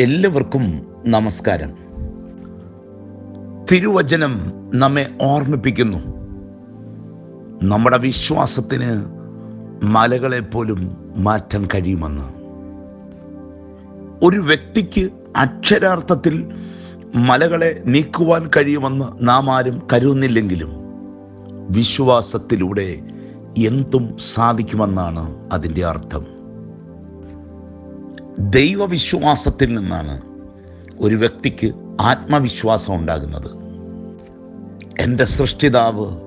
എല്ലാവർക്കും നമസ്കാരം. തിരുവചനം നമ്മെ ഓർമ്മിപ്പിക്കുന്നു. നമ്മുടെ വിശ്വാസത്തിന് മലകളെ പോലും മാറ്റാൻ കഴിയുമെന്ന്. ഒരു വ്യക്തിക്ക് അക്ഷരാർത്ഥത്തിൽ മലകളെ നീക്കുവാൻ കഴിയുമെന്ന് നാം ആരും കരുതുന്നില്ലെങ്കിലും വിശ്വാസത്തിലൂടെ എന്തും സാധിക്കുമെന്നാണ് അതിന്റെ അർത്ഥം. ദൈവവിശ്വാസത്തിൽ നിന്നാണ് ഒരു വ്യക്തിക്ക് ആത്മവിശ്വാസം ഉണ്ടാകുന്നത്. എന്റെ സൃഷ്ടിതാവ്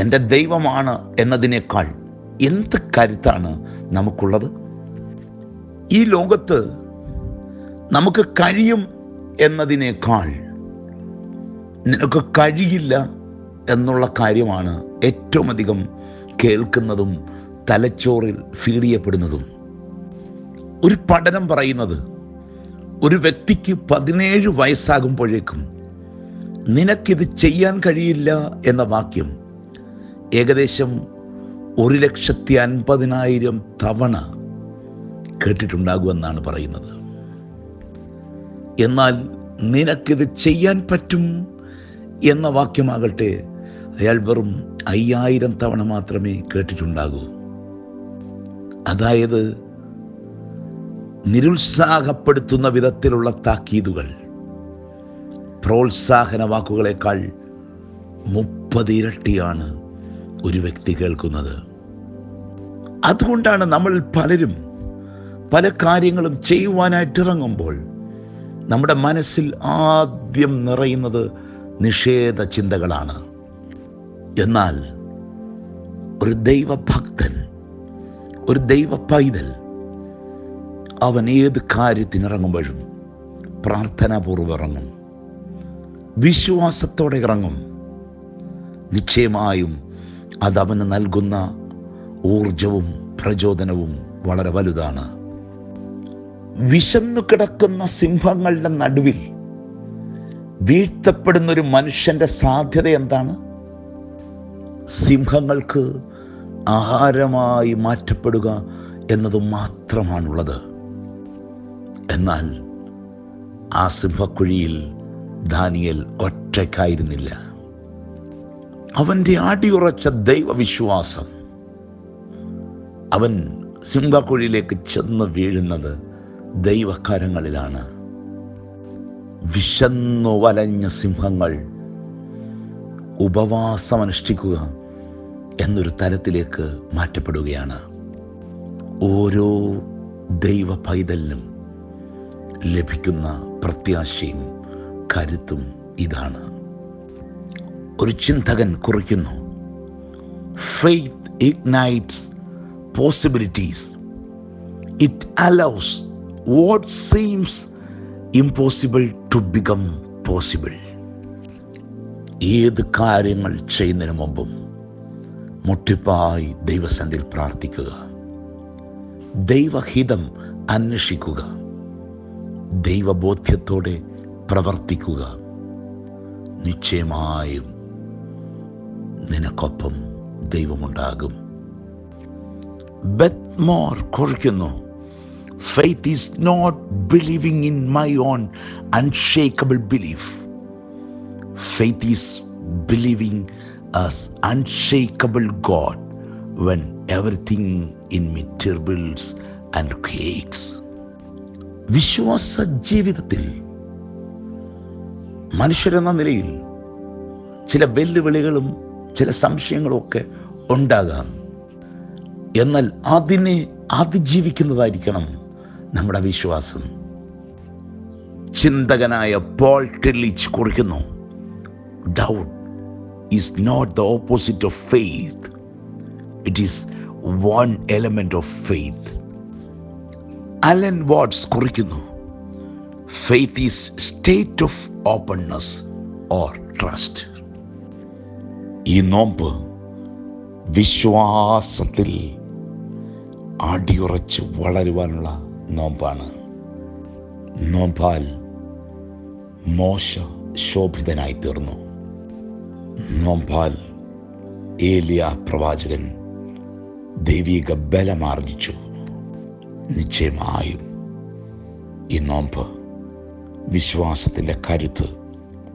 എന്റെ ദൈവമാണ് എന്നതിനേക്കാൾ എന്ത് കരുത്താണ് നമുക്കുള്ളത്? ഈ ലോകത്ത് നമുക്ക് കഴിയും എന്നതിനേക്കാൾ നിനക്ക് കഴിയില്ല എന്നുള്ള കാര്യമാണ് ഏറ്റവും അധികം കേൾക്കുന്നതും തലച്ചോറിൽ ഫീഡ് ചെയ്യപ്പെടുന്നതും. ഒരു പഠനം പറയുന്നത് ഒരു വ്യക്തിക്ക് പതിനേഴ് വയസ്സാകുമ്പോഴേക്കും നിനക്കിത് ചെയ്യാൻ കഴിയില്ല എന്ന വാക്യം ഏകദേശം ഒരു ലക്ഷത്തി അൻപതിനായിരം തവണ കേട്ടിട്ടുണ്ടാകുമെന്നാണ് പറയുന്നത്. എന്നാൽ നിനക്കിത് ചെയ്യാൻ പറ്റും എന്ന വാക്യമാകട്ടെ അയാൾ വെറും അയ്യായിരം തവണ മാത്രമേ കേട്ടിട്ടുണ്ടാകൂ. അതായത് നിരുത്സാഹപ്പെടുത്തുന്ന വിധത്തിലുള്ള താക്കീതുകൾ. പ്രോത്സാഹന വാക്കുകളെക്കാൾ മുപ്പത് ഇരട്ടിയാണ് ഒരു വ്യക്തി കേൾക്കുന്നത്. അതുകൊണ്ടാണ് നമ്മൾ പലരും പല കാര്യങ്ങളും ചെയ്യുവാനായിട്ട് ഇറങ്ങുമ്പോൾ നമ്മുടെ മനസ്സിൽ ആദ്യം നിറയുന്നത് നിഷേധ ചിന്തകളാണ്. എന്നാൽ ഒരു ദൈവഭക്തൻ ഒരു ദൈവ പൈതൽ അവൻ ഏത് കാര്യത്തിനിറങ്ങുമ്പോഴും പ്രാർത്ഥനാപൂർവം ഇറങ്ങും. വിശ്വാസത്തോടെ ഇറങ്ങും. നിശ്ചയമായും അതവന് നൽകുന്ന ഊർജവും പ്രചോദനവും വളരെ വലുതാണ്. വിശന്നു കിടക്കുന്ന സിംഹങ്ങളുടെ നടുവിൽ വീഴ്ത്തപ്പെടുന്ന ഒരു മനുഷ്യന്റെ സാധ്യത എന്താണ്? സിംഹങ്ങൾക്ക് ആഹാരമായി മാറ്റപ്പെടുക എന്നത് മാത്രമാണുള്ളത്. എന്നാൽ ആ സിംഹക്കുഴിയിൽ ദാനിയൽ ഒറ്റയ്ക്കായിരുന്നില്ല. അവന്റെ അടിയുറച്ച ദൈവവിശ്വാസം. അവൻ സിംഹക്കുഴിയിലേക്ക് ചെന്ന് വീഴുന്നത് ദൈവകരങ്ങളിലാണ്. വിശന്നു വലഞ്ഞ സിംഹങ്ങൾ ഉപവാസം അനുഷ്ഠിക്കുക എന്നൊരു തരത്തിലേക്ക് മാറ്റപ്പെടുകയാണ്. ഓരോ ദൈവ പൈതലിനും ലഭിക്കുന്ന പ്രത്യാശയും കരുത്തും ഇതാണ്. ഒരു ചിന്തകൻ കുറിക്കുന്നു faith ignites possibilities it allows what seems impossible to become possible ഏത് കാര്യങ്ങൾ ചെയ്യുന്നതിന് മുമ്പും മുട്ടിപ്പായി ദൈവസന്ധിയിൽ പ്രാർത്ഥിക്കുക. ദൈവഹിതം അന്വേഷിക്കുക. ദൈവബോധ്യത്തോടെ പ്രവർത്തിക്കുക. നിശ്ചയമായും നിനക്കൊപ്പം ദൈവമുണ്ടാകും. ബെത്മോർ കുറിക്കുന്നു. Faith is not believing in my own unshakable belief faith is believing as unshakable God when everything in me trembles and quakes വിശ്വാസ ജീവിതത്തിൽ മനുഷ്യരെന്ന നിലയിൽ ചില വെല്ലുവിളികളും ചില സംശയങ്ങളും ഒക്കെ ഉണ്ടാകാം. എന്നാൽ അതിനെ അതിജീവിക്കുന്നതായിരിക്കണം നമ്മുടെ വിശ്വാസം. ചിന്തകനായ പോൾ ടെല്ലിച്ച് കുറിക്കുന്നു doubt is not the opposite of faith it is one element of faith Alan Watts കുറിക്കുന്നു. Faith is state of openness or trust ഈ നോമ്പ് വിശ്വാസത്തിൽ അടിയുറച്ച് വളരുവാനുള്ള നോമ്പാണ്. നോമ്പാൽ മോശ ശോഭിതനായി തീർന്നു. നോമ്പാൽ ഏലിയ പ്രവാചകൻ ദൈവിക ബലമാർജിച്ചു. നിശ്ചയമായും. ഈ നോമ്പ് വിശ്വാസത്തിന്റെ കരുത്ത്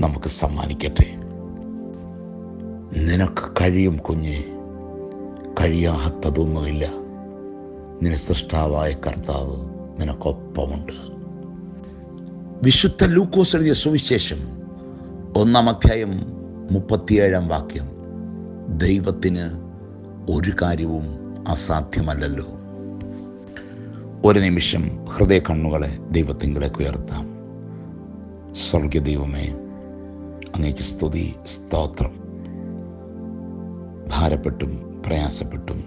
നമുക്ക് സമ്മാനിക്കട്ടെ. നിനക്ക് കഴിയും കുഞ്ഞെ കഴിയാത്തതൊന്നുമില്ല. നിന്റെ സൃഷ്ടാവായ കർത്താവ് നിനക്കൊപ്പമുണ്ട്. വിശുദ്ധ ലൂക്കോസ് എഴുതിയ സുവിശേഷം ഒന്നാം അധ്യായം മുപ്പത്തിയേഴാം വാക്യം. ദൈവത്തിന് ഒരു കാര്യവും അസാധ്യമല്ലല്ലോ. ഒരു നിമിഷം ഹൃദയ കണ്ണുകളെ ദൈവത്തിങ്കിലേക്ക് ഉയർത്താം. സ്വർഗ ദൈവമേ അങ്ങേക്ക് സ്തുതി സ്തോത്രം. ഭാരപ്പെട്ടും പ്രയാസപ്പെട്ടും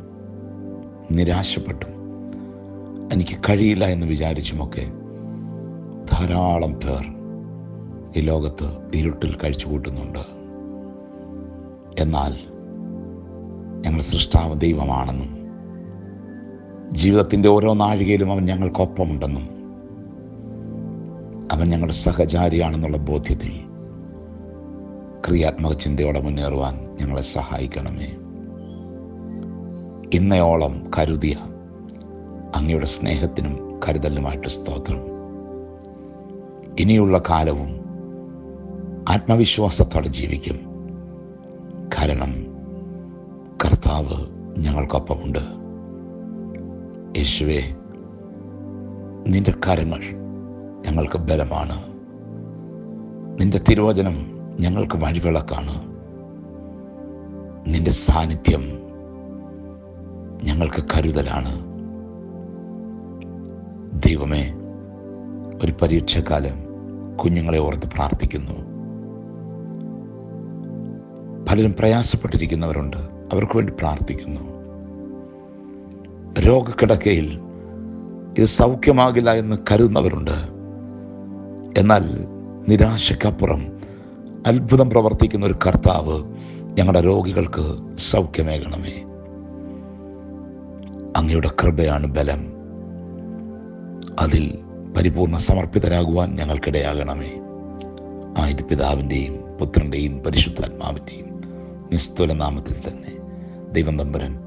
നിരാശപ്പെട്ടും എനിക്ക് കഴിയില്ല എന്ന് വിചാരിച്ചുമൊക്കെ ധാരാളം പേർ ഈ ലോകത്ത് ഇരുട്ടിൽ കഴിച്ചു കൂട്ടുന്നുണ്ട് എന്നാൽ ഞങ്ങൾ സൃഷ്ടാവ് ദൈവമാണെന്നും ജീവിതത്തിന്റെ ഓരോ നാഴികയിലും അവൻ ഞങ്ങൾക്കൊപ്പമുണ്ടെന്നും അവൻ ഞങ്ങളുടെ സഹചാരിയാണെന്നുള്ള ബോധ്യത്തിൽ ക്രിയാത്മക ചിന്തയോടെ മുന്നേറുവാൻ ഞങ്ങളെ സഹായിക്കണമേ. ഇന്നയോളം കരുതിയ അങ്ങയുടെ സ്നേഹത്തിനും കരുതലിനുമായിട്ട് സ്തോത്രം. ഇനിയുള്ള കാലവും ആത്മവിശ്വാസത്തോടെ ജീവിക്കും. കാരണം കർത്താവ് ഞങ്ങൾക്കൊപ്പമുണ്ട്. യേശുവെ നിന്റെ കരങ്ങൾ ഞങ്ങൾക്ക് ബലമാണ്. നിന്റെ തിരുവചനം ഞങ്ങൾക്ക് വഴിവിളക്കാണ്. നിന്റെ സാന്നിധ്യം ഞങ്ങൾക്ക് കരുതലാണ്. ദൈവമേ ഒരു പരീക്ഷാകാലം കുഞ്ഞുങ്ങളെ ഓർത്ത് പ്രാർത്ഥിക്കുന്നു. പലരും പ്രയാസപ്പെട്ടിരിക്കുന്നവരുണ്ട്. അവർക്ക് വേണ്ടി പ്രാർത്ഥിക്കുന്നു. രോഗക്കിടക്കയിൽ ഇത് സൗഖ്യമാകില്ല എന്ന് കരുതുന്നവരുണ്ട്. എന്നാൽ നിരാശക്കപ്പുറം അത്ഭുതം പ്രവർത്തിക്കുന്ന ഒരു കർത്താവ് ഞങ്ങളുടെ രോഗികൾക്ക് സൗഖ്യമേകണമേ. അങ്ങയുടെ കൃപയാണ് ബലം. അതിൽ പരിപൂർണ സമർപ്പിതരാകുവാൻ ഞങ്ങൾക്കിടയാകണമേ. ആയത് പിതാവിന്റെയും പുത്രന്റെയും പരിശുദ്ധാത്മാവിന്റെയും നിസ്തുല നാമത്തിൽ തന്നെ. ദൈവം തമ്പരൻ